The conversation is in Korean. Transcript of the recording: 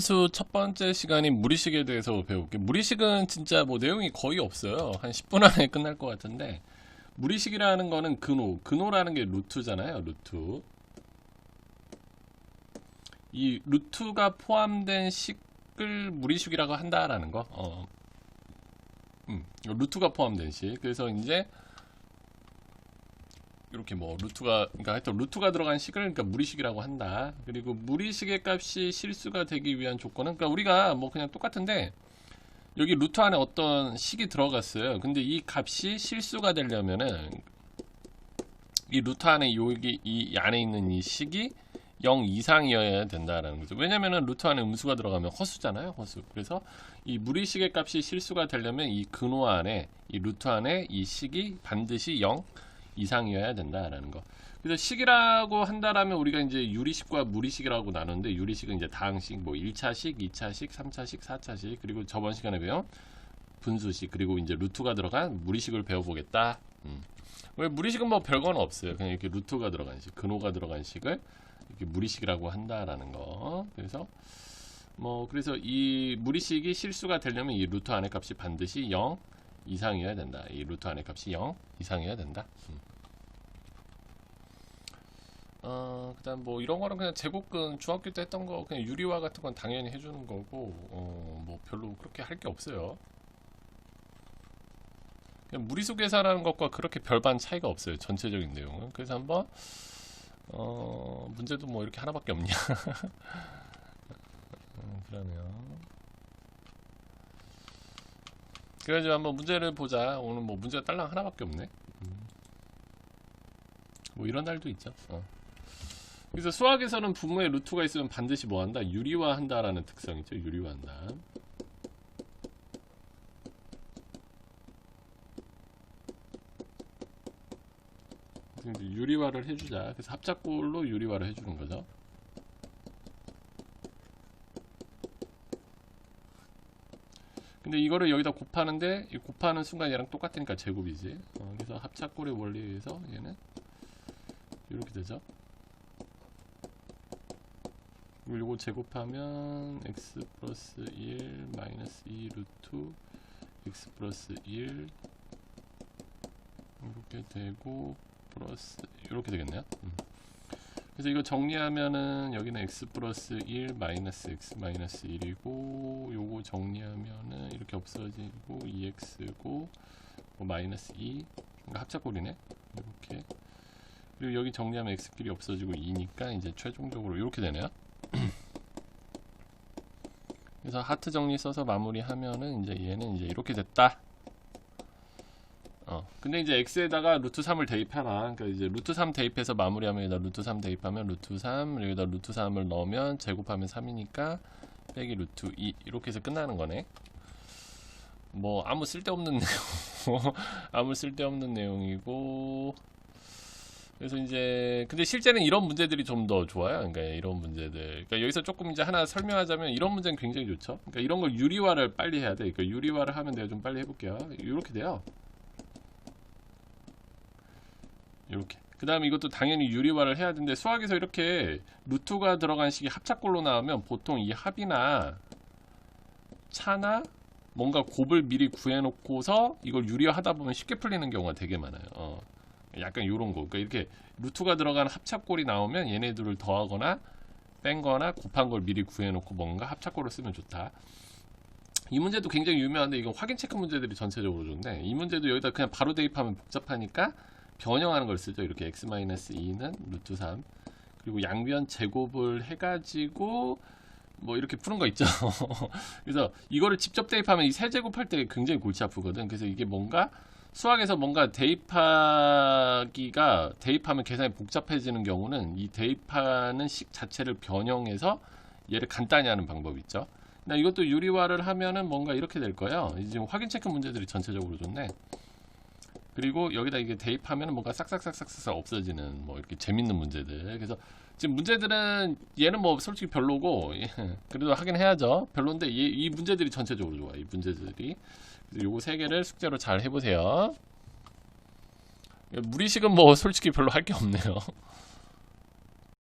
수 첫 번째 시간인 무리식에 대해서 배울게요. 무리식은 진짜 뭐 내용이 거의 없어요. 한 10분 안에 끝날 것 같은데 무리식이라는 거는 근호, 근호라는 게 루트잖아요. 루트. 이 루트가 포함된 식을 무리식이라고 한다라는 거. 어. 음, 루트가 포함된 식. 그래서 이제 이렇게 뭐 루트가 그러니까 하여튼 루트가 들어간 식을 그러니까 무리식이라고 한다. 그리고 무리식의 값이 실수가 되기 위한 조건은 그러니까 우리가 뭐 그냥 똑같은데 여기 루트 안에 어떤 식이 들어갔어요. 근데 이 값이 실수가 되려면은 이 루트 안에 여기 이 안에 있는 이 식이 0 이상이어야 된다라는 거죠. 왜냐면은 루트 안에 음수가 들어가면 허수잖아요. 허수. 그래서 이 무리식의 값이 실수가 되려면 이 근호 안에 이 루트 안에 이 식이 반드시 0 이상이어야 된다라는 거. 그래서 식이라고 한다라면 우리가 이제 유리식과 무리식이라고 나누는데 유리식은 이제 다항식, 뭐 1차식, 2차식, 3차식, 4차식 그리고 저번 시간에 배운 분수식 그리고 이제 루트가 들어간 무리식을 배워보겠다. 음. 왜 무리식은 뭐 별거는 없어요. 그냥 이렇게 루트가 들어간 식, 근호가 들어간 식을 이렇게 무리식이라고 한다라는 거. 그래서 뭐 그래서 이 무리식이 실수가 되려면 이 루트 안의 값이 반드시 0 이상이어야 된다. 이 루트 안의 값이 0 이상이어야 된다. 음. 어, 그 다음 뭐 이런 거는 그냥 제곱근 중학교 때 했던 거 그냥 유리화 같은 건 당연히 해주는 거고 어, 뭐 별로 그렇게 할 게 없어요. 그냥 무리수 계산하는 것과 그렇게 별반 차이가 없어요. 전체적인 내용은. 그래서 한번 어, 문제도 뭐 이렇게 하나밖에 없냐. 음, 그러네요. 그래가지고 한번 문제를 보자. 오늘 뭐 문제가 딸랑 하나밖에 없네. 음. 뭐 이런 날도 있죠. 어. 그래서 수학에서는 분모에 루트가 있으면 반드시 뭐 한다? 유리화 한다라는 특성이죠. 유리화 한다. 그래서 이제 유리화를 해주자. 그래서 합작골로 유리화를 해주는 거죠. 근데 이거를 여기다 곱하는데 이 곱하는 순간 얘랑 똑같으니까 제곱이지. 어, 그래서 합작골의 원리에 의해서 얘는 이렇게 되죠. 그리고 요거 제곱하면 x 플러스 1 마이너스 2 루트 x 플러스 1 이렇게 되고 플러스 이렇게 되겠네요. 음. 그래서 이거 정리하면은 여기는 x 플러스 1 마이너스 x 마이너스 1이고 요거 정리하면은 이렇게 없어지고 2x고 뭐 마이너스 2 그러니까 합작골이네. 이렇게 그리고 여기 정리하면 x끼리 없어지고 2니까 이제 최종적으로 이렇게 되네요. 그래서 하트 정리 써서 마무리하면은 이제 얘는 이제 이렇게 됐다. 어. 근데 이제 x에다가 루트 3을 대입하라. 그러니까 이제 루트 3 대입해서 마무리하면 여기다 루트 3 대입하면 루트 3 여기다 루트 3을 넣으면 제곱하면 3이니까 빼기 루트 2 이렇게 해서 끝나는 거네. 뭐 아무 쓸데없는 내용. 아무 쓸데없는 내용이고 그래서 이제 근데 실제는 이런 문제들이 좀 더 좋아요. 그러니까 이런 문제들. 그러니까 여기서 조금 이제 하나 설명하자면 이런 문제는 굉장히 좋죠. 그러니까 이런 걸 유리화를 빨리 해야 돼. 그러니까 유리화를 하면 내가 좀 빨리 해볼게요. 이렇게 돼요. 이렇게. 그 다음에 이것도 당연히 유리화를 해야 되는데 수학에서 이렇게 루트가 들어간 식이 합작골로 나오면 보통 이 합이나 차나 뭔가 곱을 미리 구해놓고서 이걸 유리화하다 보면 쉽게 풀리는 경우가 되게 많아요. 어. 약간 요런 거. 그러니까 이렇게 루트가 들어간 합작골이 나오면 얘네들을 더하거나 뺀거나 곱한 걸 미리 구해놓고 뭔가 합작골을 쓰면 좋다. 이 문제도 굉장히 유명한데 이건 확인 체크 문제들이 전체적으로 좋은데 이 문제도 여기다 그냥 바로 대입하면 복잡하니까 변형하는 걸 쓰죠. 이렇게 x-2는 루트 3 그리고 양변 제곱을 해가지고 뭐 이렇게 푸는 거 있죠. 그래서 이거를 직접 대입하면 이 세제곱할 때 굉장히 골치 아프거든. 그래서 이게 뭔가 수학에서 뭔가 대입하기가 대입하면 계산이 복잡해지는 경우는 이 대입하는 식 자체를 변형해서 얘를 간단히 하는 방법이 있죠. 나 이것도 유리화를 하면은 뭔가 이렇게 될 거예요. 이제 지금 확인 체크 문제들이 전체적으로 좋네. 그리고 여기다 이게 대입하면은 뭔가 싹싹싹싹싹 없어지는 뭐 이렇게 재밌는 문제들. 그래서 지금 문제들은 얘는 뭐 솔직히 별로고 예, 그래도 하긴 해야죠. 별론데 이, 이 문제들이 전체적으로 좋아. 이 문제들이. 요거 세 개를 숙제로 잘 해보세요. 무리식은 뭐 솔직히 별로 할 게 없네요.